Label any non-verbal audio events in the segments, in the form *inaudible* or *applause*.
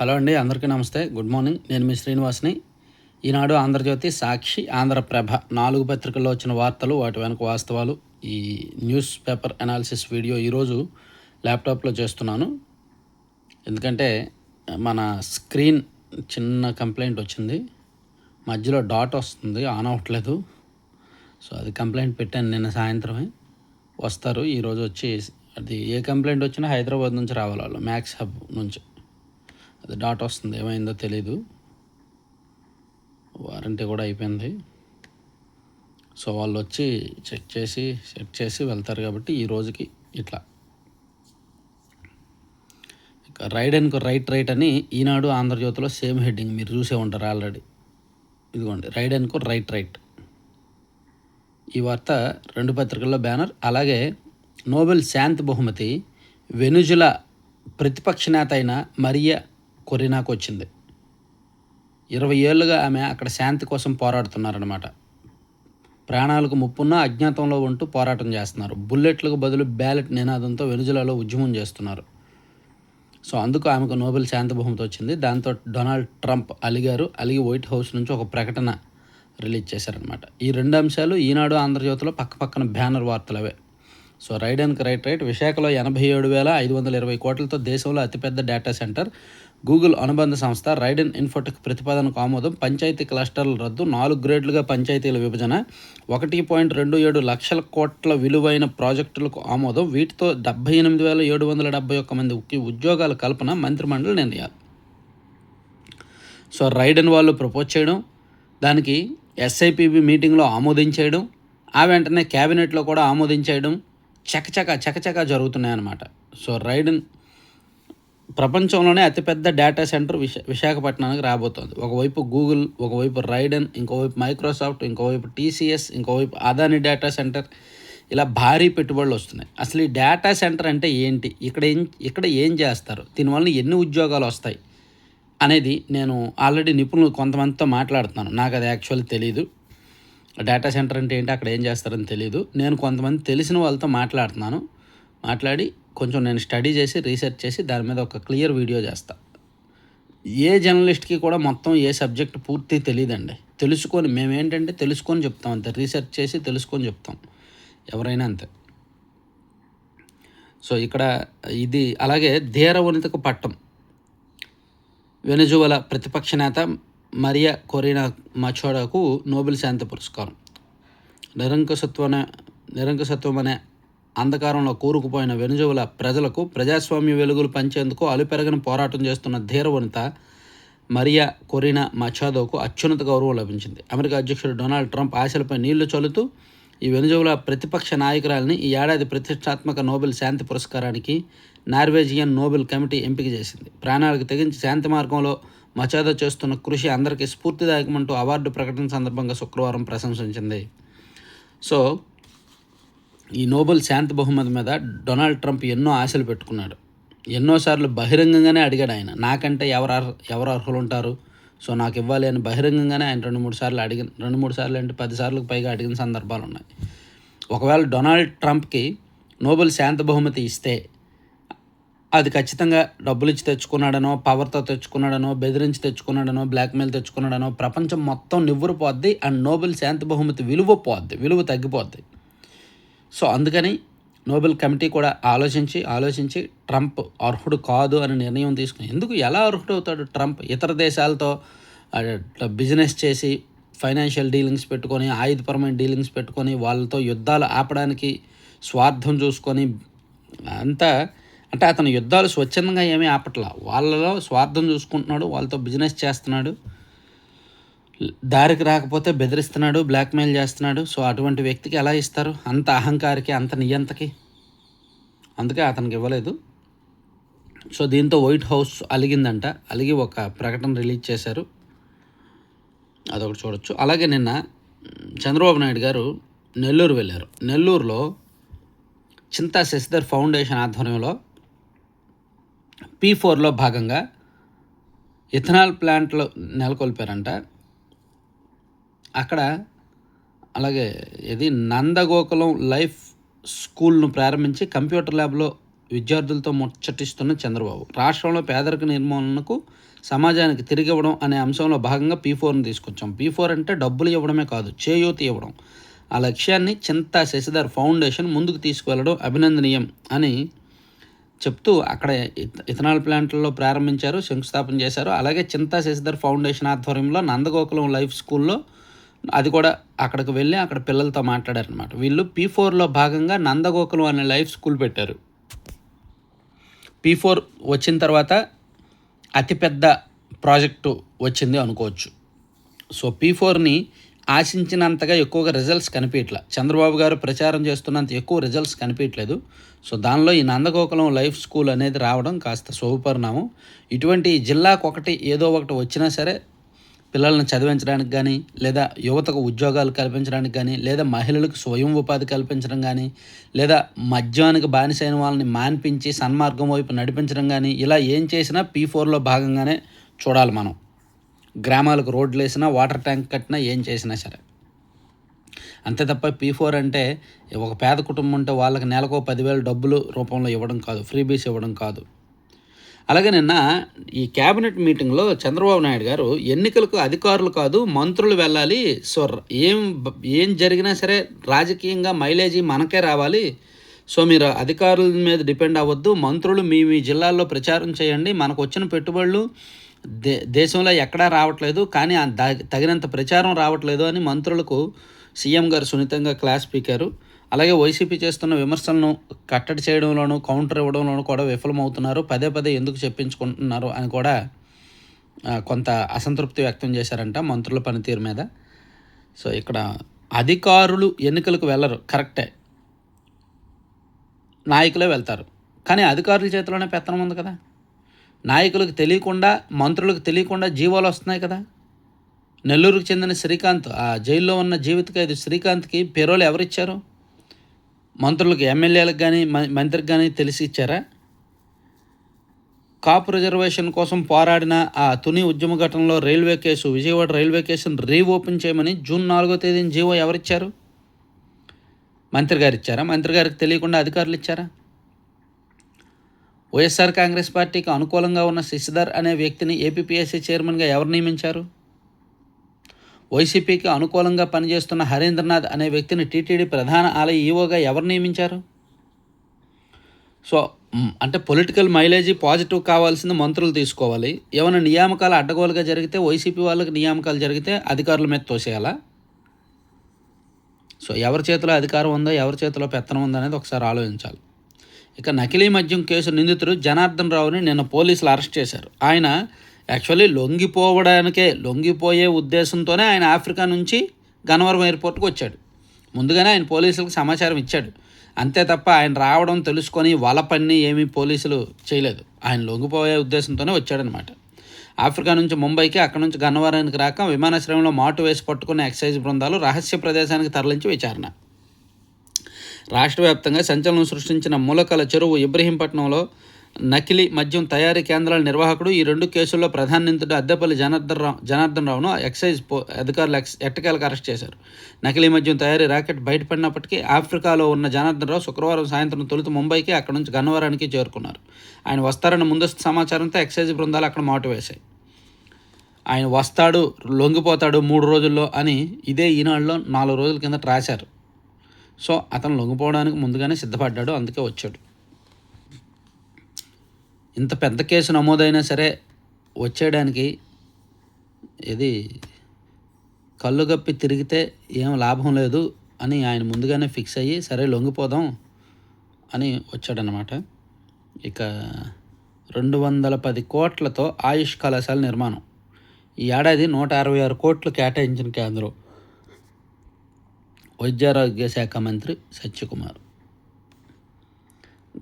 Hello అండి అందరికీ నమస్తే. Good morning. నేను మీ శ్రీనివాస్ని. ఈనాడు ఆంధ్రజ్యోతి సాక్షి ఆంధ్రప్రభ నాలుగు పత్రికల్లో వచ్చిన వార్తలు వాటి వెనుక వాస్తవాలు ఈ న్యూస్ పేపర్ అనాలిసిస్ వీడియో ఈరోజు ల్యాప్టాప్లో చేస్తున్నాను. ఎందుకంటే మన స్క్రీన్ చిన్న కంప్లైంట్ వచ్చింది. మధ్యలో డాట్ వస్తుంది ఆన్ అవ్వట్లేదు. సో అది కంప్లైంట్ పెట్టాను నిన్న సాయంత్రమే. వస్తారు ఈరోజు వచ్చి అది ఏ కంప్లైంట్ వచ్చినా హైదరాబాద్ నుంచి రావాలి వాళ్ళు మ్యాక్స్ హబ్ నుంచి. అది డాట్ వస్తుంది. ఏమైందో తెలీదు. వారంటీ కూడా అయిపోయింది. సో వాళ్ళు వచ్చి చెక్ చేసి సెట్ చేసి వెళ్తారు కాబట్టి ఈ రోజుకి ఇట్లా. ఇక రైడ్ అండ్ రైట్ రైట్ అని ఈనాడు ఆంధ్రజ్యోతిలో సేమ్ హెడ్డింగ్ మీరు చూసే ఉంటారు ఆల్రెడీ ఇదిగోండి రైడ్ అండ్ రైట్ రైట్ ఈ వార్త రెండు పత్రికల్లో బ్యానర్. అలాగే నోబెల్ శాంతి బహుమతి వెనుజుల ప్రతిపక్ష నేత అయిన మరియా కొరినాకు వచ్చింది ఇరవై ఏళ్ళుగా ఆమె అక్కడ శాంతి కోసం పోరాడుతున్నారనమాట ప్రాణాలకు ముప్పున్న అజ్ఞాతంలో ఉంటూ పోరాటం చేస్తున్నారు. బుల్లెట్లకు బదులు బ్యాలెట్ నినాదంతో వెనుజులలో ఉద్యమం చేస్తున్నారు. సో అందుకు ఆమెకు నోబెల్ శాంతి బహుమతి వచ్చింది. దాంతో డొనాల్డ్ ట్రంప్ అలిగారు. అలిగి వైట్ హౌస్ నుంచి ఒక ప్రకటన రిలీజ్ చేశారనమాట ఈ రెండు అంశాలు ఈనాడు ఆంధ్రజ్యోతిలో పక్కపక్కన బ్యానర్ వార్తలు అవే so ride and right right విశాఖలో ఎనభై ఏడు వేల ఐదు వందల ఇరవై కోట్లతో దేశంలో అతిపెద్ద డేటా సెంటర్. గూగుల్ అనుబంధ సంస్థ రైడ్ అండ్ ఇన్ఫోటెక్ ప్రతిపాదనకు ఆమోదం పంచాయతీ క్లస్టర్ల రద్దు నాలుగు గ్రేడ్లుగా పంచాయతీల విభజన ఒకటి పాయింట్ రెండు ఏడు లక్షల కోట్ల విలువైన ప్రాజెక్టులకు ఆమోదం. వీటితో డెబ్బై ఎనిమిది వేల ఏడు వందల డెబ్బై ఒక్క మంది ఉద్యోగాల కల్పన మంత్రిమండలి నిర్ణయాలు. సో రైడెన్ వాళ్ళు ప్రపోజ్ చేయడం దానికి ఎస్ఐపిబి మీటింగ్లో ఆమోదించేయడం ఆ వెంటనే క్యాబినెట్లో కూడా ఆమోదించేయడం చకచక చకచక జరుగుతున్నాయన్నమాట. సో రైడన్ ప్రపంచంలోనే అతిపెద్ద డేటా సెంటర్ విశ విశాఖపట్నానికి రాబోతోంది. ఒకవైపు గూగుల్ ఒకవైపు రైడన్ ఇంకోవైపు మైక్రోసాఫ్ట్ ఇంకోవైపు టీసీఎస్ ఇంకోవైపు అదాని డేటా సెంటర్ ఇలా భారీ పెట్టుబడులు వస్తున్నాయి. అసలు ఈ డేటా సెంటర్ అంటే ఏంటి? ఇక్కడ ఏం ఇక్కడ ఏం చేస్తారు? దీనివల్ల ఎన్ని ఉద్యోగాలు వస్తాయి? అనేది నేను ఆల్రెడీ నిపుణులు కొంతమందితో మాట్లాడుతున్నాను. నాకు అది యాక్చువల్లీ తెలియదు డేటా సెంటర్ అంటే ఏంటి? అక్కడ ఏం చేస్తారని తెలియదు నేను కొంతమంది తెలిసిన వాళ్ళతో మాట్లాడుతున్నాను. మాట్లాడి కొంచెం నేను స్టడీ చేసి రీసెర్చ్ చేసి దాని మీద ఒక క్లియర్ వీడియో చేస్తా. ఏ జర్నలిస్ట్కి కూడా మొత్తం ఏ సబ్జెక్ట్ పూర్తి తెలియదండి తెలుసుకొని మేమేంటంటే తెలుసుకొని చెప్తాం అంతే. రీసెర్చ్ చేసి తెలుసుకొని చెప్తాం. ఎవరైనా అంతే. సో ఇక్కడ ఇది అలాగే ధీర ఉన్నతకు పట్టం. వెనుజువల ప్రతిపక్ష నేత మరియా కొరీనా మచోడాకు నోబెల్ శాంతి పురస్కారం. నిరంకుశత్వన నిరంకుశత్వం అనే అంధకారంలో కూరుకుపోయిన వెనుజువల ప్రజలకు ప్రజాస్వామ్య వెలుగులు పంచేందుకు అలుపెరగని పోరాటం చేస్తున్న ధీరవనిత మరియా కొరినా మచాదోకు అత్యున్నత గౌరవం లభించింది. అమెరికా అధ్యక్షుడు డొనాల్డ్ ట్రంప్ ఆశలపై నీళ్ళు చల్లుతూ ఈ వెనుజువల ప్రతిపక్ష నాయకురాలని ఈ ఏడాది ప్రతిష్టాత్మక నోబెల్ శాంతి పురస్కారానికి నార్వేజియన్ నోబెల్ కమిటీ ఎంపిక చేసింది. ప్రాణాలకు తెగించి శాంతి మార్గంలో మచాదో చేస్తున్న కృషి అందరికీ స్ఫూర్తిదాయకమంటూ అవార్డు ప్రకటన సందర్భంగా శుక్రవారం ప్రశంసించింది. సో ఈ నోబెల్ శాంతి బహుమతి మీద డొనాల్డ్ ట్రంప్ ఎన్నో ఆశలు పెట్టుకున్నాడు. ఎన్నోసార్లు బహిరంగంగానే అడిగాడు ఆయన. నాకంటే ఎవరు ఎవరు అర్హులు ఉంటారు? సో నాకు ఇవ్వాలి అని బహిరంగంగానే ఆయన రెండు మూడు సార్లు అడిగిన రెండు మూడు సార్లు అంటే పది సార్లకు పైగా అడిగిన సందర్భాలు ఉన్నాయి. ఒకవేళ డొనాల్డ్ ట్రంప్కి నోబెల్ శాంతి బహుమతి ఇస్తే అది ఖచ్చితంగా డబ్బులు ఇచ్చి తెచ్చుకున్నాడనో పవర్తో తెచ్చుకున్నాడనో బెదిరించి తెచ్చుకున్నాడనో బ్లాక్మెయిల్ తెచ్చుకున్నాడనో ప్రపంచం మొత్తం నివ్వురు పోద్ది అండ్ నోబెల్ శాంతి బహుమతి విలువ పోద్ది విలువ తగ్గిపోద్ది. సో అందుకని నోబెల్ కమిటీ కూడా ఆలోచించి ఆలోచించి ట్రంప్ అర్హుడు కాదు అని నిర్ణయం తీసుకుని ఎందుకు ఎలా అర్హుడు అవుతాడు ట్రంప్? ఇతర దేశాలతో బిజినెస్ చేసి ఫైనాన్షియల్ డీలింగ్స్ పెట్టుకొని ఆయుధపరమైన డీలింగ్స్ పెట్టుకొని వాళ్ళతో యుద్ధాలు ఆపడానికి స్వార్థం చూసుకొని అంతా అంటే అతను యుద్ధాలు స్వచ్ఛందంగా ఏమీ ఆపట్లా. వాళ్ళలో స్వార్థం చూసుకుంటున్నాడు వాళ్ళతో బిజినెస్ చేస్తున్నాడు. దారికి రాకపోతే బెదిరిస్తున్నాడు బ్లాక్మెయిల్ చేస్తున్నాడు. సో అటువంటి వ్యక్తికి ఎలా ఇస్తారు? అంత అహంకారికి అంత నియంతకి? అందుకే అతనికి ఇవ్వలేదు. సో దీంతో వైట్ హౌస్ అలిగిందంట. అలిగి ఒక ప్రకటన రిలీజ్ చేశారు. అదొకటి చూడొచ్చు. అలాగే నిన్న చంద్రబాబు నాయుడు గారు నెల్లూరు వెళ్ళారు. నెల్లూరులో చింతా శశిధర్ ఫౌండేషన్ ఆధ్వర్యంలో పీ ఫోర్లో భాగంగా ఇథనాల్ ప్లాంట్లు నెలకొల్పారంట. అక్కడ అలాగే ఇది నందగోకులం లైఫ్ స్కూల్ను ప్రారంభించి కంప్యూటర్ ల్యాబ్లో విద్యార్థులతో ముచ్చటిస్తున్న చంద్రబాబు. రాష్ట్రంలో పేదరిక నిర్మూలనకు సమాజానికి తిరిగి ఇవ్వడం అనే అంశంలో భాగంగా పీ ఫోర్ని తీసుకొచ్చాం. పీ ఫోర్ అంటే డబ్బులు ఇవ్వడమే కాదు చేయూతి ఇవ్వడం. ఆ లక్ష్యాన్ని చింతా శశిధర్ ఫౌండేషన్ ముందుకు తీసుకువెళ్ళడం అభినందనీయం అని చెప్తూ అక్కడ ఇథనాల్ ప్లాంట్లలో ప్రారంభించారు శంకుస్థాపన చేశారు. అలాగే చింతా శశిధర్ ఫౌండేషన్ ఆధ్వర్యంలో నందగోకులం లైఫ్ స్కూల్లో అది కూడా అక్కడికి వెళ్ళి అక్కడ పిల్లలతో మాట్లాడారనమాట వీళ్ళు పీ ఫోర్లో భాగంగా నందగోకులం అనే లైఫ్ స్కూల్ పెట్టారు. పీ ఫోర్ వచ్చిన తర్వాత అతిపెద్ద ప్రాజెక్టు వచ్చింది అనుకోవచ్చు. సో పీ ఫోర్ని ఆశించినంతగా ఎక్కువగా రిజల్ట్స్ కనిపించట్లా. చంద్రబాబు గారు ప్రచారం చేస్తున్నంత ఎక్కువ రిజల్ట్స్ కనిపించట్లేదు. సో దానిలో ఈ నందగోకులం లైఫ్ స్కూల్ అనేది రావడం కాస్త శుభపరిణామం. ఇటువంటి జిల్లాకు ఒకటి ఏదో ఒకటి వచ్చినా సరే పిల్లల్ని చదివించడానికి కానీ లేదా యువతకు ఉద్యోగాలు కల్పించడానికి కానీ లేదా మహిళలకు స్వయం ఉపాధి కల్పించడం కానీ లేదా మద్యానికి బానిసైన వాళ్ళని మాన్పించి సన్మార్గం వైపు నడిపించడం కానీ ఇలా ఏం చేసినా పీ ఫోర్లో భాగంగానే చూడాలి మనం. గ్రామాలకు రోడ్లు వేసినా వాటర్ ట్యాంక్ కట్టినా ఏం చేసినా సరే. అంతే తప్ప పీ ఫోర్ అంటే ఒక పేద కుటుంబం ఉంటే వాళ్ళకి నెలకు పదివేల డబ్బులు రూపంలో ఇవ్వడం కాదు ఫ్రీబీస్ ఇవ్వడం కాదు. అలాగే నిన్న ఈ క్యాబినెట్ మీటింగ్లో చంద్రబాబు నాయుడు గారు ఎన్నికలకు అధికారులు కాదు మంత్రులు వెళ్ళాలి. సో ఏం ఏం జరిగినా సరే రాజకీయంగా మైలేజీ మనకే రావాలి. సో మీరు అధికారుల మీద డిపెండ్ అవ్వద్దు. మంత్రులు మీ మీ జిల్లాల్లో ప్రచారం చేయండి. మనకు వచ్చిన పెట్టుబడులు దే దేశంలో ఎక్కడా రావట్లేదు. కానీ దా- తగినంత ప్రచారం రావట్లేదు అని మంత్రులకు సీఎం గారు సున్నితంగా క్లాస్ పీకారు. అలాగే వైసీపీ చేస్తున్న విమర్శలను కట్టడి చేయడంలోనూ కౌంటర్ ఇవ్వడంలోనూ కూడా విఫలమవుతున్నారు. పదే పదే ఎందుకు చెప్పించుకుంటున్నారు అని కూడా కొంత అసంతృప్తి వ్యక్తం చేశారంట మంత్రుల పనితీరు మీద. సో ఇక్కడ అధికారులు ఎన్నికలకు వెళ్ళరు. కరెక్టే. నాయకులే వెళ్తారు. కానీ అధికారుల చేతిలోనే పెత్తనం ఉంది కదా. నాయకులకు తెలియకుండా మంత్రులకు తెలియకుండా జీవాలు వస్తున్నాయి కదా. నెల్లూరుకు చెందిన శ్రీకాంత్ ఆ జైల్లో ఉన్న జీవిత శ్రీకాంత్కి పేరోలు ఎవరిచ్చారు? మంత్రులకు ఎమ్మెల్యేలకు కానీ మంత్రికి కానీ తెలిసి ఇచ్చారా? కాపు రిజర్వేషన్ కోసం పోరాడిన ఆ తుని ఉద్యమ ఘటనలో రైల్వే కేసు విజయవాడ రైల్వే కేసును రీఓపెన్ చేయమని జూన్ నాలుగో తేదీన జీవో ఎవరిచ్చారు? మంత్రి గారు ఇచ్చారా? మంత్రి గారికి తెలియకుండా అధికారులు ఇచ్చారా? వైఎస్ఆర్ కాంగ్రెస్ పార్టీకి అనుకూలంగా ఉన్న శశిధర్ అనే వ్యక్తిని ఏపీపీఎస్సీ చైర్మన్గా ఎవరు నియమించారు? వైసీపీకి అనుకూలంగా పనిచేస్తున్న హరీంద్రనాథ్ అనే వ్యక్తిని టీటీడీ ప్రధాన ఆలయ ఈవోగా ఎవరు నియమించారు? సో అంటే పొలిటికల్ మైలేజీ పాజిటివ్ కావాల్సింది మంత్రులు తీసుకోవాలి. ఏమైనా నియామకాలు అడ్డగోలుగా జరిగితే వైసీపీ వాళ్ళకి నియామకాలు జరిగితే అధికారుల మీద తోసేయాలా? సో ఎవరి చేతిలో అధికారం ఉందో ఎవరి చేతిలో పెత్తనం ఉందో అనేది ఒకసారి ఆలోచించాలి. ఇక నకిలీ మద్యం కేసు నిందితుడు జనార్దన్ రావుని నిన్న పోలీసులు అరెస్ట్ చేశారు. ఆయన యాక్చువల్లీ లొంగిపోవడానికే లొంగిపోయే ఉద్దేశంతోనే ఆయన ఆఫ్రికా నుంచి గన్నవరం ఎయిర్పోర్ట్కి వచ్చాడు. ముందుగానే ఆయన పోలీసులకు సమాచారం ఇచ్చాడు. అంతే తప్ప ఆయన రావడం తెలుసుకొని వల పని ఏమీ పోలీసులు చేయలేదు. ఆయన లొంగిపోయే ఉద్దేశంతోనే వచ్చాడనమాట ఆఫ్రికా నుంచి ముంబైకి అక్కడ నుంచి గన్నవరానికి రాక విమానాశ్రయంలో మాటు వేసి పట్టుకున్న ఎక్సైజ్ బృందాలు రహస్య ప్రదేశానికి తరలించి విచారణ. రాష్ట్ర వ్యాప్తంగా సంచలనం సృష్టించిన మూలకల చెరువు ఇబ్రహీంపట్నంలో నకిలీ మద్యం తయారీ కేంద్రాల నిర్వాహకుడు ఈ రెండు కేసుల్లో ప్రధాన నిందితుడు అద్దెపల్లి జనార్దన్ రావు జనార్దన్ రావును ఎక్సైజ్ పో అధికారులు ఎక్స్ ఎట్టకేలకు అరెస్ట్ చేశారు. నకిలీ మద్యం తయారీ రాకెట్ బయటపడినప్పటికీ ఆఫ్రికాలో ఉన్న జనార్దన్ రావు శుక్రవారం సాయంత్రం తొలుత ముంబైకి అక్కడ నుంచి గన్నవరానికి చేరుకున్నారు. ఆయన వస్తారన్న ముందస్తు సమాచారంతో ఎక్సైజ్ బృందాలు అక్కడ మాటు వేశాయి. ఆయన వస్తాడు లొంగిపోతాడు మూడు రోజుల్లో అని ఇదే ఈనాడులో నాలుగు రోజుల కిందట రాశారు. సో అతను లొంగిపోవడానికి ముందుగానే సిద్ధపడ్డాడు అందుకే వచ్చాడు. ఇంత పెద్ద కేసు నమోదైనా సరే వచ్చేయడానికి ఇది కళ్ళు గప్పి తిరిగితే ఏం లాభం లేదు అని ఆయన ముందుగానే ఫిక్స్ అయ్యి సరే లొంగిపోదాం అని వచ్చాడనమాట ఇక రెండు వందల పది కోట్లతో ఆయుష్ కళాశాల నిర్మాణం. ఈ ఏడాది నూట అరవై ఆరు కోట్లు కేటాయించిన కేంద్రం. వైద్యారోగ్య శాఖ మంత్రి సత్యకుమార్.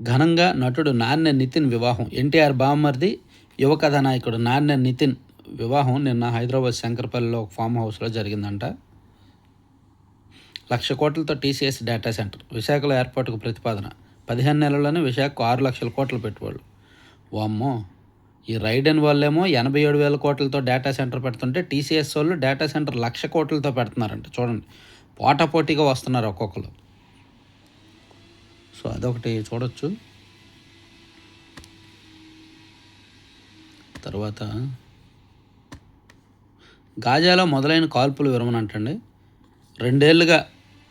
ఘనంగా నటుడు నాన్న నితిన్ వివాహం. ఎన్టీఆర్ బామ్మర్ది యువ కథానాయకుడు నాన్న నితిన్ వివాహం నిన్న హైదరాబాద్ శంకరపల్లిలో ఒక ఫామ్ హౌస్లో జరిగిందంట. లక్ష కోట్లతో టీసీఎస్ డేటా సెంటర్ విశాఖలో ఏర్పాటుకు ప్రతిపాదన. పదిహేను నెలల్లోనే విశాఖకు ఆరు లక్షల కోట్ల పెట్టుబడులు. వామ్మో ఈ రైడెన్ వాళ్ళేమో ఎనభై ఏడు వేల కోట్లతో డేటా సెంటర్ పెడుతుంటే టీసీఎస్ వాళ్ళు డేటా సెంటర్ లక్ష కోట్లతో పెడుతున్నారంట. చూడండి పోటాపోటీగా వస్తున్నారు ఒక్కొక్కరు. సో అదొకటి చూడొచ్చు. తర్వాత గాజాలో మొదలైన కాల్పుల విరమణ అంటండి రెండేళ్ళుగా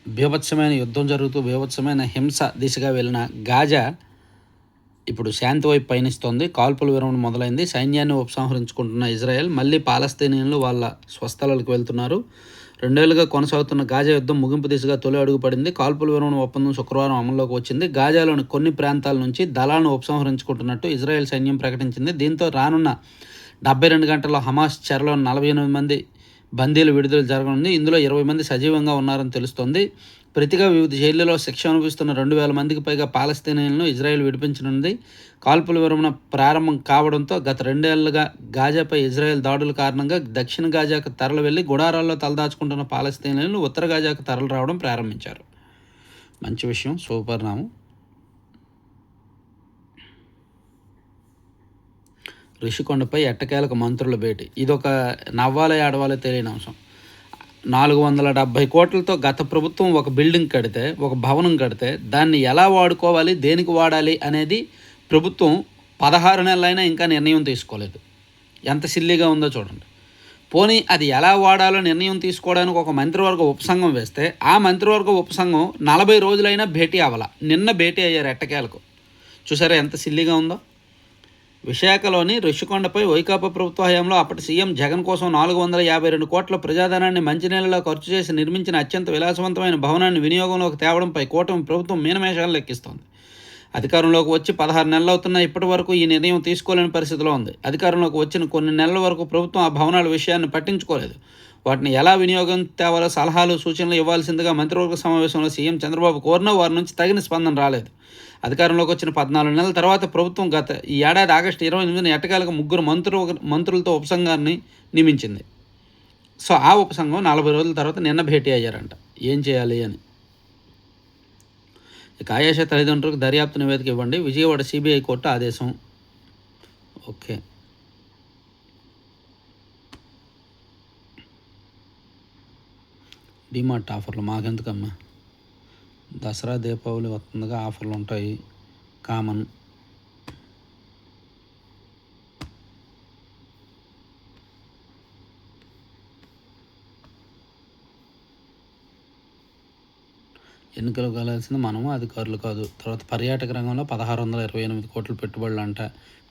బీభత్సమైన యుద్ధం జరుగుతూ బీభత్సమైన హింస దిశగా వెళ్ళిన గాజా ఇప్పుడు శాంతి వైపు పయనిస్తోంది. కాల్పుల విరమణ మొదలైంది. సైన్యాన్ని ఉపసంహరించుకుంటున్న ఇజ్రాయెల్ మళ్ళీ పాలస్తీనియన్లు వాళ్ళ స్వస్థలాలకు వెళ్తున్నారు. రెండేళ్ళుగా కొనసాగుతున్న గాజా యుద్ధం ముగింపు దిశగా తొలి అడుగు పడింది. కాల్పుల విరమణ ఒప్పందం శుక్రవారం అమల్లోకి వచ్చింది. గాజాలోని కొన్ని ప్రాంతాల నుంచి దళాలను ఉపసంహరించుకుంటున్నట్టు ఇజ్రాయెల్ సైన్యం ప్రకటించింది. దీంతో రానున్న డెబ్బై రెండు గంటల్లో హమాస్ చెరలో నలభై ఎనిమిది మంది బందీలు విడుదల జరగనుంది. ఇందులో ఇరవై మంది సజీవంగా ఉన్నారని తెలుస్తోంది. ప్రతిగా వివిధ జైళ్ళలో శిక్ష అనుభవిస్తున్న రెండు వేల మందికి పైగా పాలస్తీనియన్లను ఇజ్రాయెల్ విడిపించనుంది. కాల్పుల విరమణ ప్రారంభం కావడంతో గత రెండేళ్ళుగా గాజాపై ఇజ్రాయెల్ దాడుల కారణంగా దక్షిణ గాజాకు తరలి వెళ్ళి గుడారాల్లో తలదాచుకుంటున్న పాలస్తీనియన్లు ఉత్తర గాజాకు తరలి రావడం ప్రారంభించారు. మంచి విషయం సూపర్నాము రిషికొండపై ఎట్టకేలకు మంత్రుల భేటీ. ఇదొక నవ్వాలో ఆడవాలో తెలియని అంశం. నాలుగు వందల డెబ్భై కోట్లతో గత ప్రభుత్వం ఒక బిల్డింగ్ కడితే ఒక భవనం కడితే దాన్ని ఎలా వాడుకోవాలి దేనికి వాడాలి అనేది ప్రభుత్వం పదహారు నెలలైనా ఇంకా నిర్ణయం తీసుకోలేదు. ఎంత సిల్లీగా ఉందో చూడండి. పోనీ అది ఎలా వాడాలో నిర్ణయం తీసుకోవడానికి ఒక మంత్రివర్గ ఉపసంఘం వేస్తే ఆ మంత్రివర్గ ఉపసంఘం నలభై రోజులైనా భేటీ అవ్వాల. నిన్న భేటీ అయ్యారు ఎట్టకేలకు. చూసారా ఎంత సిల్లీగా ఉందో? విశాఖలోని ఋషికొండపై వైకాపా ప్రభుత్వ హయాంలో అప్పటి సీఎం జగన్ కోసం నాలుగు వందల యాభై రెండు కోట్ల ప్రజాధనాన్ని మంచినీళ్ళలో ఖర్చు చేసి నిర్మించిన అత్యంత విలాసవంతమైన భవనాన్ని వినియోగంలోకి తేవడంపై కూటమి ప్రభుత్వం మీనమేషాలు లెక్కిస్తోంది. అధికారంలోకి వచ్చి పదహారు నెలలు అవుతున్న ఇప్పటి వరకు ఈ నిర్ణయం తీసుకోలేని పరిస్థితిలో ఉంది. అధికారంలోకి వచ్చిన కొన్ని నెలల వరకు ప్రభుత్వం ఆ భవనాల విషయాన్ని పట్టించుకోలేదు. వాటిని ఎలా వినియోగం తేవాలో సలహాలు సూచనలు ఇవ్వాల్సిందిగా మంత్రివర్గ సమావేశంలో సీఎం చంద్రబాబు కోరినా వారి నుంచి తగిన స్పందన రాలేదు. అధికారంలోకి వచ్చిన పద్నాలుగు నెలల తర్వాత ప్రభుత్వం గత ఈ ఏడాది ఆగస్టు ఇరవై ఎనిమిదిన ఎట్టకాలకు ముగ్గురు మంత్రులు మంత్రులతో ఉపసంఘాన్ని నియమించింది. సో ఆ ఉపసంఘం నలభై రోజుల తర్వాత నిన్న భేటీ అయ్యారంట. ఏం చేయాలి అని. ఇక ఆయాష తల్లిదండ్రులకు దర్యాప్తు నివేదిక ఇవ్వండి. విజయవాడ సిబిఐ కోర్టు ఆదేశం. ఓకే. డిమార్ట్ ఆఫర్లు మాకెందుకమ్మా? దసరా దీపావళి వస్తుందిగా ఆఫర్లు ఉంటాయి కామన్. ఎన్నికలు కలాల్సింది మనము అధికారులు కాదు. తర్వాత పర్యాటక రంగంలో పదహారు వందల ఇరవై ఎనిమిది కోట్ల పెట్టుబడులు అంట.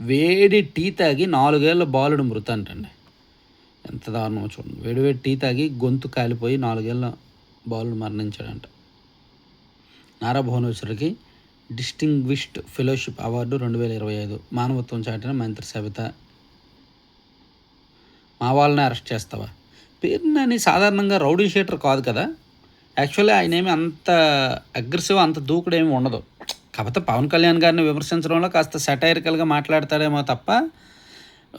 వేడి టీ తాగి నాలుగేళ్ళ బాలుడు మృత అంటండి ఎంత దారుణమో చూడండి. వేడి వేడి టీ తాగి గొంతు కాలిపోయి నాలుగేళ్ళ బాలుడు మరణించాడంట. నారా భువనేశ్వరికి డిస్టింగ్విష్డ్ ఫెలోషిప్ అవార్డు రెండు వేల ఇరవై ఐదు మానవత్వం చాటిన మంత్రి సవిత మా వాళ్ళని అరెస్ట్ చేస్తావా? పేరునని సాధారణంగా రౌడీ షీటర్ కాదు కదా. యాక్చువల్లీ ఆయన ఏమి అంత అగ్రెసివ్ అంత దూకుడు ఏమి ఉండదు. కాకపోతే పవన్ కళ్యాణ్ గారిని విమర్శించడంలో కాస్త సెటైరికల్గా మాట్లాడతాడేమో తప్ప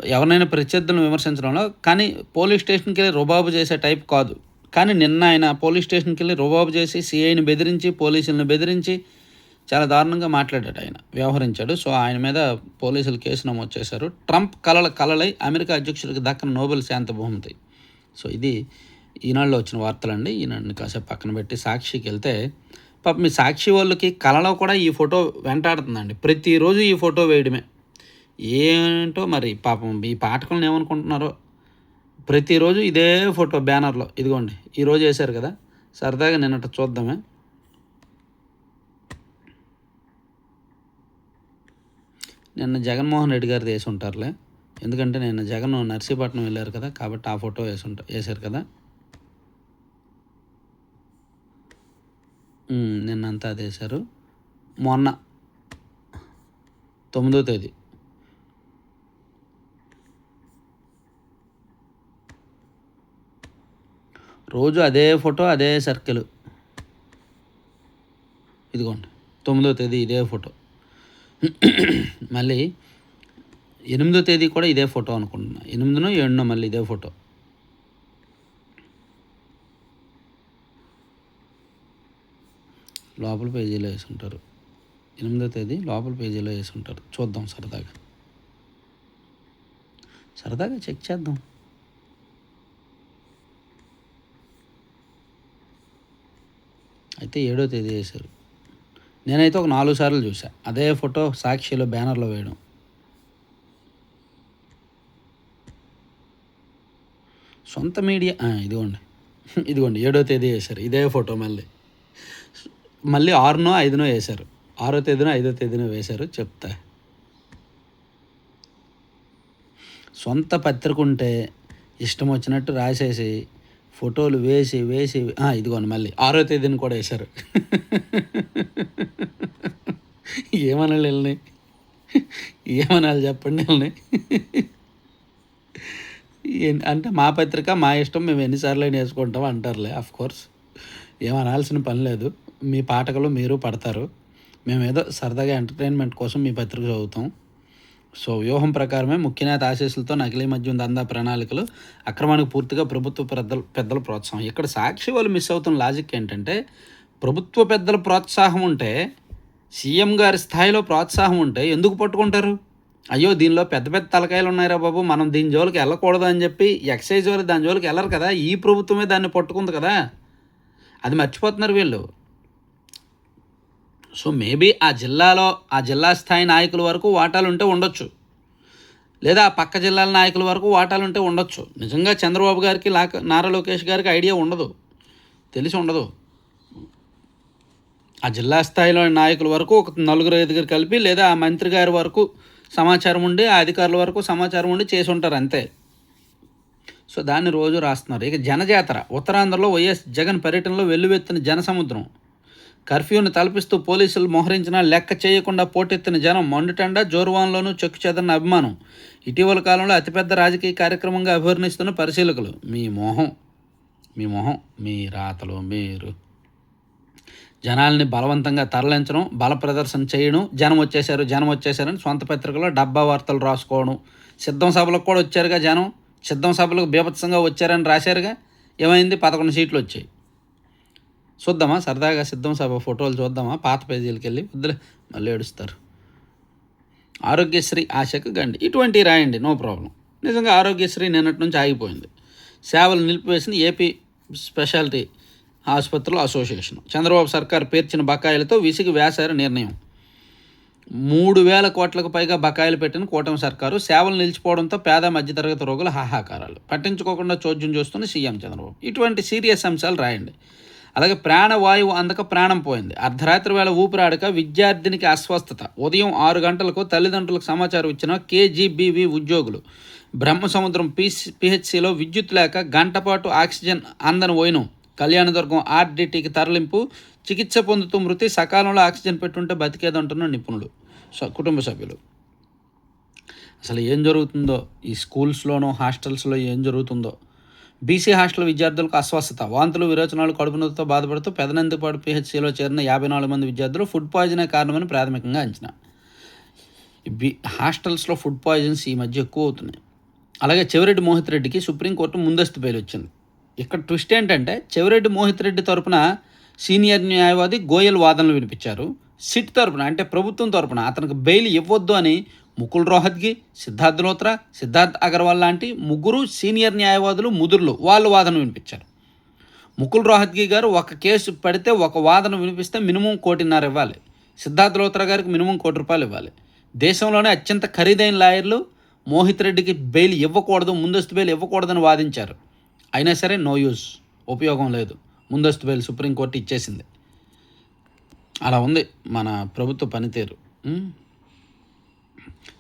ఎవరినైనా ప్రత్యర్థులను విమర్శించడంలో కానీ పోలీస్ స్టేషన్కి వెళ్ళి రుబాబు చేసే టైప్ కాదు. కానీ నిన్న ఆయన పోలీస్ స్టేషన్కి వెళ్ళి రుబాబు చేసి సిఐని బెదిరించి పోలీసులను బెదిరించి చాలా దారుణంగా మాట్లాడాడు ఆయన వ్యవహరించాడు. సో ఆయన మీద పోలీసులు కేసు నమోదు చేశారు. ట్రంప్ కలల కలలై అమెరికా అధ్యక్షుడికి దక్కన నోబెల్ శాంతి బహుమతి సో ఇది ఈనాడులో వచ్చిన వార్తలండి. ఈనాడుని కాసేపు పక్కన పెట్టి సాక్షికి వెళ్తే పాప మీ సాక్షి వాళ్ళకి కళలో కూడా ఈ ఫోటో వెంటాడుతుందండి. ప్రతిరోజు ఈ ఫోటో వేయడమే. ఏంటో మరి పాపం ఈ పాఠకులను ఏమనుకుంటున్నారో ప్రతిరోజు ఇదే ఫోటో బ్యానర్లో. ఇదిగోండి ఈరోజు వేశారు కదా. సరదాగా నిన్నట చూద్దామే. నిన్న జగన్మోహన్ రెడ్డి గారు వేసి ఉంటారులే. ఎందుకంటే నిన్న జగన్ నర్సీపట్నం వెళ్ళారు కదా కాబట్టి ఆ ఫోటో వేసి ఉంటా వేశారు కదా. నిన్నంతా అది వేశారు. మొన్న తొమ్మిదో తేదీ. రోజు అదే ఫోటో అదే సర్కిల్. ఇదిగోండి తొమ్మిదో తేదీ ఇదే ఫోటో. మళ్ళీ ఎనిమిదో తేదీ కూడా ఇదే ఫోటో అనుకుంటున్నా. ఎనిమిదినో ఏడునో మళ్ళీ ఇదే ఫోటో. లోపల పేజీలో వేసి ఉంటారు ఎనిమిదో తేదీ లోపల పేజీలో వేసి ఉంటారు చూద్దాం సరదాగా. సరదాగా చెక్ చేద్దాం. అయితే ఏడో తేదీ వేశారు నేనైతే ఒక నాలుగు సార్లు చూసా అదే ఫోటో సాక్షిలో బ్యానర్లో వేయడం. సొంత మీడియా ఇదిగోండి. *laughs* ఇదిగోండి ఏడో తేదీ వేశారు ఇదే ఫోటో మళ్ళీ. మళ్ళీ ఆరునో ఐదునో వేశారు. ఆరో తేదీనో ఐదో తేదీనో వేశారు చెప్తా. సొంత పత్రిక ఉంటే ఇష్టం వచ్చినట్టు రాసేసి ఫోటోలు వేసి వేసి ఇదిగోండి మళ్ళీ. ఆరో తేదీని కూడా వేశారు. ఏమనాలి వెళ్ళని? ఏమనాలి చెప్పండి వెళ్ళని? అంటే మా పత్రిక మా ఇష్టం మేము ఎన్నిసార్లు అయినా వేసుకుంటాం అంటారులే ఆఫ్ కోర్స్ ఏమనాల్సిన పని లేదు. మీ పాఠకులు మీరు పడతారు. మేము ఏదో సరదాగా ఎంటర్టైన్మెంట్ కోసం మీ పత్రిక చదువుతాం. సో వ్యూహం ప్రకారమే ముఖ్యనేత ఆశీస్సులతో నకిలీ మద్యం దందా ప్రణాళికలు అక్రమానికి పూర్తిగా ప్రభుత్వ పెద్దలు పెద్దల ప్రోత్సాహం. ఇక్కడ సాక్షి వాళ్ళు మిస్ అవుతున్న లాజిక్ ఏంటంటే ప్రభుత్వ పెద్దల ప్రోత్సాహం ఉంటే సీఎం గారి స్థాయిలో ప్రోత్సాహం ఉంటే ఎందుకు పట్టుకుంటారు? అయ్యో దీనిలో పెద్ద పెద్ద తలకాయలు ఉన్నాయిరా బాబు మనం దీని జోలికి వెళ్ళకూడదు అని చెప్పి ఎక్సైజ్ వాళ్ళు దాని జోలికి వెళ్ళరు కదా ఈ ప్రభుత్వమే దాన్ని పట్టుకుంది కదా. అది మర్చిపోతున్నారు వీళ్ళు. సో మేబీ ఆ జిల్లాలో ఆ జిల్లా స్థాయి నాయకుల వరకు వాటాలు ఉంటే ఉండొచ్చు. లేదా ఆ పక్క జిల్లాల నాయకుల వరకు వాటాలు ఉంటే ఉండొచ్చు. నిజంగా చంద్రబాబు గారికి లాక నారా లోకేష్ గారికి ఐడియా ఉండదు. తెలిసి ఉండదు. ఆ జిల్లా స్థాయిలో నాయకుల వరకు ఒక నలుగురు ఐదుగురు కలిపి లేదా ఆ మంత్రి గారి వరకు సమాచారం ఉండి ఆ అధికారుల వరకు సమాచారం ఉండి చేసి ఉంటారు అంతే. సో దాన్ని రోజు రాస్తున్నారు. ఇక జనజాతర ఉత్తరాంధ్రలో వైఎస్ జగన్ పర్యటనలో వెల్లువెత్తిన జనసముద్రం. కర్ఫ్యూను తలపిస్తూ పోలీసులు మోహరించినా లెక్క చేయకుండా పోటెత్తిన జనం మండుటండ జోర్వాన్లోనూ చెక్కుచేదన్న అభిమానం. ఇటీవల కాలంలో అతిపెద్ద రాజకీయ కార్యక్రమంగా అభివర్ణిస్తున్న పరిశీలకులు మీ మొహం మీ మొహం మీ రాతలు మీరు. జనాల్ని బలవంతంగా తరలించడం బల ప్రదర్శన చేయడం జనం వచ్చేశారు జనం వచ్చేసారని సొంత పత్రికలో డబ్బా వార్తలు రాసుకోవడం. సిద్ధం సభలకు కూడా వచ్చారుగా జనం? సిద్ధం సభలకు బీభత్సంగా వచ్చారని రాశారుగా? ఏమైంది? పదకొండు సీట్లు వచ్చాయి. చూద్దామా? సరదాగా సిద్ధం సభ ఫోటోలు చూద్దామా? పాత పేజీలకి వెళ్ళి వద్దులే మళ్ళీ ఏడుస్తారు. ఆరోగ్యశ్రీ ఆశకు గండి. ఇటువంటి రాయండి నో ప్రాబ్లం. నిజంగా ఆరోగ్యశ్రీ నిన్నటి నుంచి ఆగిపోయింది. సేవలు నిలిపివేసిన ఏపీ స్పెషాలిటీ ఆసుపత్రుల అసోసియేషన్. చంద్రబాబు సర్కార్ పేర్చిన బకాయిలతో విసిగి వేశారు నిర్ణయం. మూడు వేల కోట్లకు పైగా బకాయిలు పెట్టిన కూటమి సర్కారు సేవలు నిలిచిపోవడంతో పేద మధ్యతరగతి రోగుల హాహాకారాలు. పట్టించుకోకుండా చోద్యం చూస్తున్న సీఎం చంద్రబాబు. ఇటువంటి సీరియస్ అంశాలు రాయండి. అలాగే ప్రాణవాయువు అందక ప్రాణం పోయింది. అర్ధరాత్రి వేళ ఊపిరాడక విద్యార్థినికి అస్వస్థత. ఉదయం ఆరు గంటలకు తల్లిదండ్రులకు సమాచారం ఇచ్చిన కేజీబీవి ఉద్యోగులు. బ్రహ్మసముద్రం పిసి పిహెచ్సిలో విద్యుత్ లేక గంటపాటు ఆక్సిజన్ అందని పోయినం. కళ్యాణదుర్గం ఆర్డిటీకి తరలింపు చికిత్స పొందుతూ మృతి సకాలంలో ఆక్సిజన్ పెట్టుంటే బతికేదంటున్న నిపుణులు సో కుటుంబ సభ్యులు. అసలు ఏం జరుగుతుందో? ఈ స్కూల్స్లోనో హాస్టల్స్లో ఏం జరుగుతుందో? బీసీ హాస్టల్ విద్యార్థులకు అస్వస్థత వాంతులు విరోచనాలు కడుపునొప్పితో బాధపడుతూ పెదనందిపాడు పిహెచ్సిలో చేరిన యాభై నాలుగు మంది విద్యార్థులు ఫుడ్ పాయిజనే కారణమని ప్రాథమికంగా అంచనా. బి హాస్టల్స్లో ఫుడ్ పాయిజన్స్ ఈ మధ్య ఎక్కువ అవుతున్నాయి. అలాగే చెవిరెడ్డి మోహిత్ రెడ్డికి సుప్రీంకోర్టు ముందస్తు బెయిల్ వచ్చింది. ఇక్కడ ట్విస్ట్ ఏంటంటే చెవిరెడ్డి మోహిత్ రెడ్డి తరపున సీనియర్ న్యాయవాది గోయల్ వాదనలు వినిపించారు. సిట్ తరపున అంటే ప్రభుత్వం తరపున అతనికి బెయిల్ ఇవ్వొద్దు అని ముకుల్ రోహత్గి సిద్ధార్థ్ లోత్రా సిద్ధార్థ్ అగర్వాల్ లాంటి ముగ్గురు సీనియర్ న్యాయవాదులు ముదుర్లు. వాళ్ళు వాదన వినిపించారు. ముకుల్ రోహత్గి గారు ఒక కేసు పెడితే ఒక వాదన వినిపిస్తే మినిమం కోటిన్నర ఇవ్వాలి. సిద్ధార్థ్ లోత్రా గారికి మినిమం కోటి రూపాయలు ఇవ్వాలి. దేశంలోనే అత్యంత ఖరీదైన లాయర్లు మోహిత్ రెడ్డికి బెయిల్ ఇవ్వకూడదు ముందస్తు బెయిల్ ఇవ్వకూడదని వాదించారు. అయినా సరే నో యూస్ ఉపయోగం లేదు. ముందస్తు బెయిల్ సుప్రీంకోర్టు ఇచ్చేసింది. అలా ఉంది మన ప్రభుత్వ పనితీరు.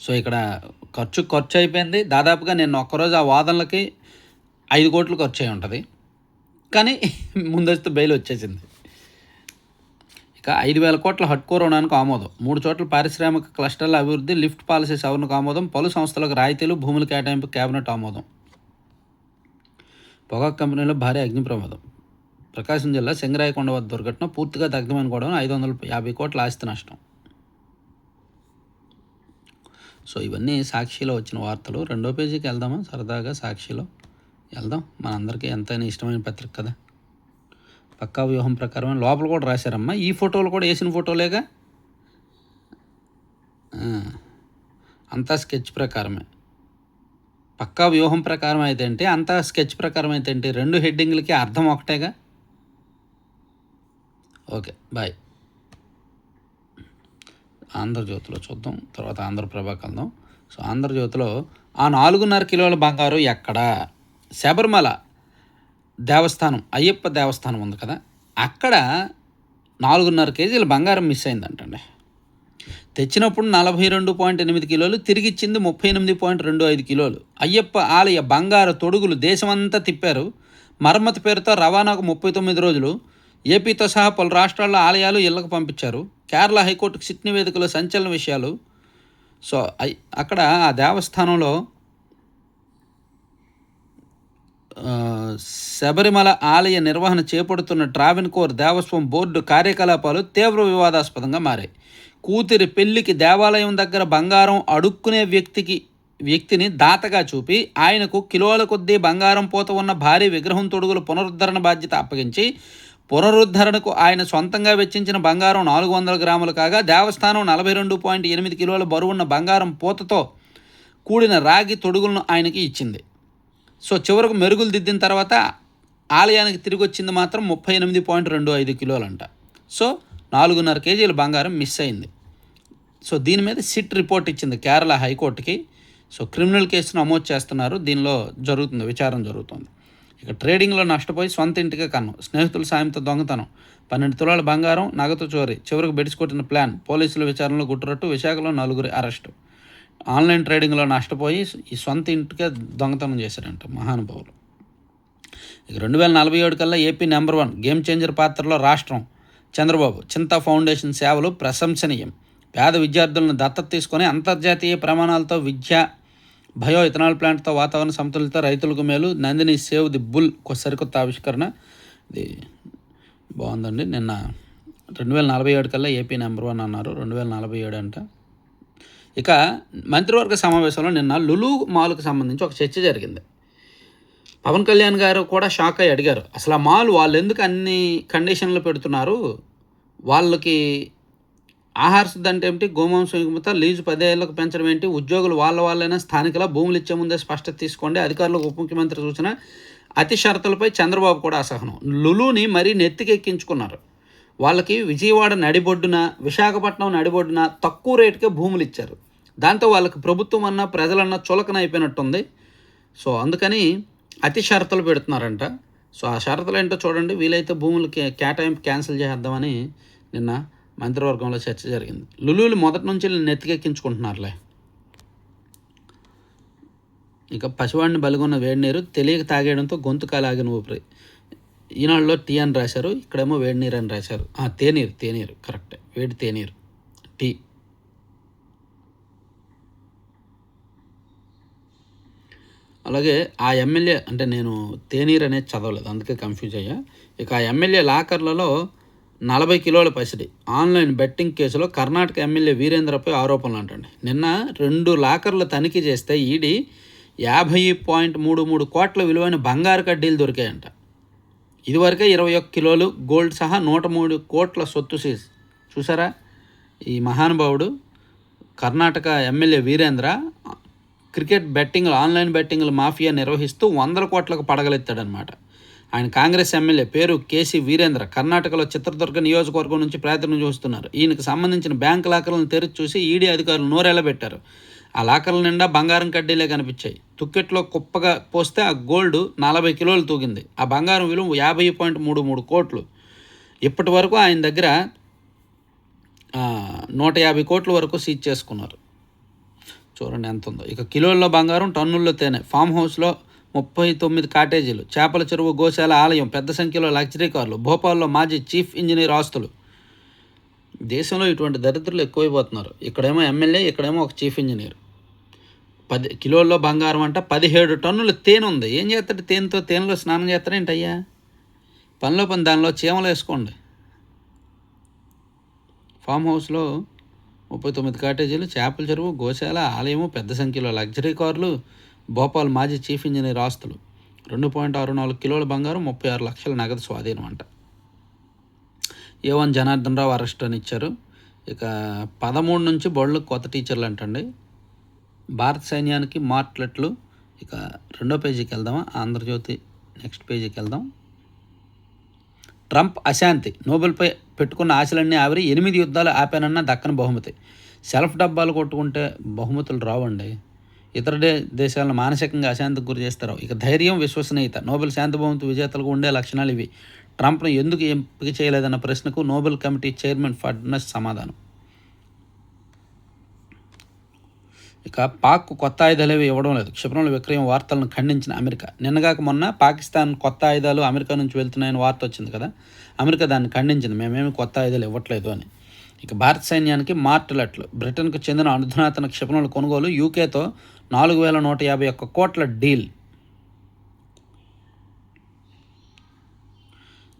సో ఇక్కడ ఖర్చు ఖర్చు అయిపోయింది. దాదాపుగా నేను ఒక్కరోజు ఆ వాదనలకి ఐదు కోట్లు ఖర్చు అయి ఉంటుంది. కానీ *laughs* ముందస్తు బెయిల్ వచ్చేసింది. ఇక ఐదు వేల కోట్ల హట్కో రుణానికి ఆమోదం. మూడు చోట్ల పారిశ్రామిక క్లస్టర్ల అభివృద్ధి లిఫ్ట్ పాలసీ సవరణకు ఆమోదం. పలు సంస్థలకు రాయితీలు భూముల కేటాయింపు కేబినెట్ ఆమోదం. పొగాకు కంపెనీలో భారీ అగ్ని ప్రమాదం. ప్రకాశం జిల్లా సింగరాయకొండ వద్ద దుర్ఘటన పూర్తిగా దగ్ధమైన గొడవను ఐదు వందల యాభై కోట్ల ఆస్తి నష్టం. సో ఇవన్నీ సాక్షిలో వచ్చిన వార్తలు. రెండో పేజీకి వెళ్దామా? సరదాగా సాక్షిలో వెళ్దాం. మనందరికీ ఎంతైనా ఇష్టమైన పత్రిక కదా? పక్కా వ్యూహం ప్రకారం లోపల కూడా రాశారమ్మా. ఈ ఫోటోలు కూడా వేసిన ఫోటోలేగా? అంతా స్కెచ్ ప్రకారమే. పక్కా వ్యూహం ప్రకారం అయితే ఏంటి? అంతా స్కెచ్ ప్రకారం అయితే ఏంటి? రెండు హెడ్డింగ్లకి అర్థం ఒకటేగా? Okay bye. ఆంధ్రజ్యోతిలో చూద్దాం. తర్వాత ఆంధ్రప్రభ వెళ్దాం సో ఆంధ్రజ్యోతిలో ఆ నాలుగున్నర కిలోల బంగారు ఎక్కడ? శబరిమల దేవస్థానం అయ్యప్ప దేవస్థానం ఉంది కదా. అక్కడ నాలుగున్నర కేజీల బంగారం మిస్ అయిందంటండి. తెచ్చినప్పుడు నలభై రెండు పాయింట్ ఎనిమిది కిలోలు తిరిగిచ్చింది ముప్పై ఎనిమిది పాయింట్ రెండు ఐదు కిలోలు. అయ్యప్ప ఆలయ బంగారు తొడుగులు దేశమంతా తిప్పారు. మరమ్మతు పేరుతో రవాణాకు ముప్పై తొమ్మిది రోజులు. ఏపీతో సహా పలు రాష్ట్రాల్లో ఆలయాలు ఇళ్ళకు పంపించారు. కేరళ హైకోర్టుకు సిట్ నివేదికలో సంచలన విషయాలు. సో అక్కడ ఆ దేవస్థానంలో శబరిమల ఆలయ నిర్వహణ చేపడుతున్న ట్రావెన్కోర్ దేవస్వం బోర్డు కార్యకలాపాలు తీవ్ర వివాదాస్పదంగా మారాయి. కూతురి పెళ్ళికి దేవాలయం దగ్గర బంగారం అడుక్కునే వ్యక్తికి వ్యక్తిని దాతగా చూపి ఆయనకు కిలోల కొద్దీ బంగారం పోత ఉన్న భారీ విగ్రహం తొడుగుల పునరుద్ధరణ బాధ్యత అప్పగించి పునరుద్ధరణకు ఆయన సొంతంగా వెచ్చించిన బంగారం నాలుగు వందల గ్రాములు కాగా దేవస్థానం నలభై రెండు పాయింట్ ఎనిమిది కిలోల బరువున్న బంగారం పూతతో కూడిన రాగి తొడుగులను ఆయనకి ఇచ్చింది. సో చివరకు మెరుగులు దిద్దిన తర్వాత ఆలయానికి తిరిగి వచ్చింది మాత్రం ముప్పై ఎనిమిది పాయింట్ రెండు ఐదు కిలోలంట. సో నాలుగున్నర కేజీల బంగారం మిస్ అయింది. సో దీని మీద సిట్ రిపోర్ట్ ఇచ్చింది కేరళ హైకోర్టుకి. సో క్రిమినల్ కేసు నమోదు చేస్తున్నారు. దీనిలో జరుగుతుంది విచారణ జరుగుతుంది. ఇక ట్రేడింగ్లో నష్టపోయి సొంత ఇంటికే కన్ను. స్నేహితుల సాయంతో దొంగతనం. పన్నెండు తులాల బంగారం నగదు చోరీ చివరికి బెడిసికొట్టిన ప్లాన్. పోలీసుల విచారణలో గుట్టురట్టు విశాఖలో నలుగురి అరెస్టు. ఆన్లైన్ ట్రేడింగ్లో నష్టపోయి ఈ సొంత ఇంటికే దొంగతనం చేశారంట మహానుభావులు. ఇక రెండు వేల నలభై ఏడు కల్లా AP number one game changer పాత్రలో రాష్ట్రం. చంద్రబాబు చింతా ఫౌండేషన్ సేవలు ప్రశంసనీయం. పేద విద్యార్థులను దత్తత తీసుకొని అంతర్జాతీయ ప్రమాణాలతో విద్య బయో ఇథనాల్ ప్లాంట్తో వాతావరణ సమతుల్యత రైతులకు మేలు. నందిని సేవ్ ది బుల్ సరికొత్త ఆవిష్కరణ. ఇది బాగుందండి. నిన్న రెండు వేల నలభై ఏడు కల్లా ఏపీ నెంబర్ వన్ అన్నారు. రెండు వేల నలభై ఏడు అంట. ఇక మంత్రివర్గ సమావేశంలో నిన్న లులు మాల్కు సంబంధించి ఒక చర్చ జరిగింది. పవన్ కళ్యాణ్ గారు కూడా షాక్ అయ్యి అడిగారు. అసలు ఆ మాల్ వాళ్ళు ఎందుకు అన్ని కండిషన్లు పెడుతున్నారు? వాళ్ళకి ఆహార శుద్ధి అంటే ఏమిటి? గోమాంసం ఎగుమత లీజు పదేళ్ళకు పెంచడం ఏంటి? ఉద్యోగులు వాళ్ళ వాళ్ళైనా స్థానికుల భూములు ఇచ్చే ముందే స్పష్టత తీసుకోండి. అధికారులకు ఉప ముఖ్యమంత్రి సూచన అతి షరతులపై చంద్రబాబు కూడా అసహనం. లులుని మరీ నెత్తికెక్కించుకున్నారు. వాళ్ళకి విజయవాడ నడిబొడ్డున విశాఖపట్నం నడిబొడ్డున తక్కువ రేటుకే భూములు ఇచ్చారు. దాంతో వాళ్ళకి ప్రభుత్వం అన్న ప్రజలన్న చులకన అయిపోయినట్టుంది. సో అందుకని అతి షరతులు పెడుతున్నారంట. సో ఆ షరతులు ఏంటో చూడండి. వీలైతే భూములు కేటాయింపు క్యాన్సిల్ చేద్దామని నిన్న మంత్రివర్గంలో చర్చ జరిగింది. లులులు మొదటి నుంచి నెత్తికెక్కించుకుంటున్నారులే. ఇక పసివాడిని బలిగొన్న వేడి నీరు తెలియక తాగేయడంతో గొంతు కాలాగిన ఊపిరి. ఈనాడులో టీ అని రాశారు ఇక్కడేమో వేడి నీరు అని రాశారు. ఆ, తేనీరు తేనీరు కరెక్టే. వేడి తేనీరు టీ. అలాగే ఆ ఎమ్మెల్యే అంటే నేను తేనీరు అనేది చదవలేదు అందుకే కన్ఫ్యూజ్ అయ్యా. ఇక ఆ ఎమ్మెల్యే లాకర్లలో నలభై కిలోల పసిడి. ఆన్లైన్ బెట్టింగ్ కేసులో కర్ణాటక ఎమ్మెల్యే వీరేంద్రపై ఆరోపణలు అంటండి. నిన్న రెండు లాకర్లు తనిఖీ చేస్తే ఈడీ యాభై పాయింట్ మూడు మూడు కోట్ల విలువైన బంగారు కడ్డీలు దొరికాయంట. ఇదివరకే ఇరవై ఒక్క కిలోలు గోల్డ్ సహా నూట మూడు కోట్ల సొత్తు సీజ్ చూసారా? ఈ మహానుభావుడు కర్ణాటక ఎమ్మెల్యే వీరేంద్ర క్రికెట్ బెట్టింగ్లు ఆన్లైన్ బెట్టింగ్లు మాఫియా నిర్వహిస్తూ వందల కోట్లకు పడగలెత్తాడనమాట ఆయన కాంగ్రెస్ ఎమ్మెల్యే పేరు కేసీ వీరేంద్ర. కర్ణాటకలో చిత్రదుర్గ నియోజకవర్గం నుంచి ప్రాతినిధ్యం చూస్తున్నారు. ఈయనకు సంబంధించిన బ్యాంక్ లాకర్లను తెరిచి చూసి ఈడీ అధికారులు నోరెళ్ళబెట్టారు. ఆ లాకర్ల నిండా బంగారం కడ్డీలే కనిపించాయి. తుక్కెట్లో కుప్పగా పోస్తే ఆ గోల్డ్ నలభై కిలోలు తూగింది. ఆ బంగారం విలువ యాభై పాయింట్ మూడు మూడు కోట్లు. ఇప్పటి వరకు ఆయన దగ్గర నూట యాభై కోట్ల వరకు సీజ్ చేసుకున్నారు. చూడండి ఎంత ఉందో ఇక కిలోల్లో బంగారం టన్నుల్లో తేనె. ఫామ్ హౌస్లో ముప్పై తొమ్మిది కాటేజీలు చేపల చెరువు గోశాల ఆలయం పెద్ద సంఖ్యలో లగ్జరీ కార్లు భోపాల్లో మాజీ చీఫ్ ఇంజనీర్ ఆస్తులు. దేశంలో ఇటువంటి దరిద్రులు ఎక్కువైపోతున్నారు. ఇక్కడేమో ఎమ్మెల్యే ఇక్కడేమో ఒక చీఫ్ ఇంజనీర్ పది కిలోల్లో బంగారం అంట పదిహేడు టన్నులు తేనె ఉంది. ఏం చేస్తాడు తేనెతో? తేనెలో స్నానం చేస్తారేంటయ్యా పనిలో పని దానిలో చీమలు వేసుకోండి. ఫామ్ హౌస్లో ముప్పై తొమ్మిది కాటేజీలు చేపల చెరువు గోశాల ఆలయము పెద్ద సంఖ్యలో లగ్జరీ కార్లు భోపాల్ మాజీ చీఫ్ ఇంజనీర్ ఆస్తులు రెండు పాయింట్ ఆరు నాలుగు కిలోల బంగారం ముప్పై ఆరు లక్షల నగదు స్వాధీనం అంట ఏవన్ జనార్దన్ రావు అరెస్ట్ అని ఇచ్చారు. ఇక పదమూడు నుంచి బళ్ళు కొత్త టీచర్లు అంటండి. భారత సైన్యానికి మార్ట్లెట్లు. ఇక రెండో పేజీకి వెళ్దామా? ఆంధ్రజ్యోతి నెక్స్ట్ పేజీకి వెళ్దాం. ట్రంప్ అశాంతి. నోబెల్పై పెట్టుకున్న ఆశలన్నీ ఆవిరి. ఎనిమిది యుద్ధాలు ఆపానన్న దక్కని బహుమతి. సెల్ఫ్ డబ్బాలు కొట్టుకుంటే బహుమతులు రావండి. ఇతర దే దేశాలను మానసికంగా అశాంతికి గురి చేస్తారు ఇక ధైర్యం విశ్వసనీయత నోబెల్ శాంతి బహుమతి విజేతలకు ఉండే లక్షణాలు ఇవి. ట్రంప్ను ఎందుకు ఎంపిక చేయలేదన్న ప్రశ్నకు నోబెల్ కమిటీ చైర్మన్ ఫడ్నస్ సమాధానం. ఇక పాక్ కొత్త ఆయుధాలు ఏవి ఇవ్వడం లేదు. క్షిపణుల విక్రయం వార్తలను ఖండించిన అమెరికా. నిన్నగాక మొన్న పాకిస్తాన్ కొత్త ఆయుధాలు అమెరికా నుంచి వెళ్తున్నాయని వార్త వచ్చింది కదా. అమెరికా దాన్ని ఖండించింది. మేమేమి కొత్త ఆయుధాలు ఇవ్వట్లేదు అని. ఇక భారత సైన్యానికి మార్టలెట్లు బ్రిటన్కు చెందిన అధునాతన క్షిపణుల కొనుగోలు యూకేతో నాలుగు వేల నూట యాభై ఒక్క కోట్ల డీల్.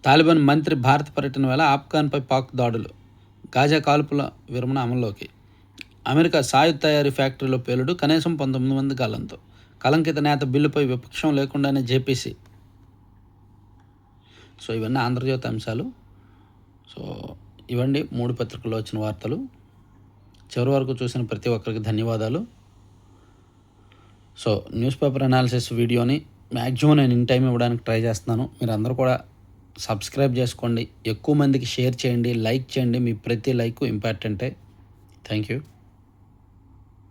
తాలిబాన్ మంత్రి భారత పర్యటన వేళ ఆఫ్ఘాన్పై పాక్ దాడులు. గాజా కాల్పుల విరమణ అమల్లోకి. అమెరికా సాయుధ తయారీ ఫ్యాక్టరీలో పేలుడు కనీసం పంతొమ్మిది మంది కాలంతో కలంకిత నేత బిల్లుపై విపక్షం లేకుండానే జేపీసీ. సో ఇవన్నీ ఆంధ్రజ్యోతి అంశాలు. సో ఇవండి మూడు పత్రికల్లో వచ్చిన వార్తలు. చివరి వరకు చూసిన ప్రతి ఒక్కరికి ధన్యవాదాలు. సో న్యూస్ పేపర్ అనాలిసిస్ వీడియోని మ్యాక్సిమం నేను ఇన్ టైం ఇవ్వడానికి ట్రై చేస్తున్నాను. మీరు అందరూ కూడా సబ్స్క్రైబ్ చేసుకోండి. ఎక్కువ మందికి షేర్ చేయండి లైక్ చేయండి. మీ ప్రతి లైక్ ఇంపార్టెంటే థ్యాంక్ యూ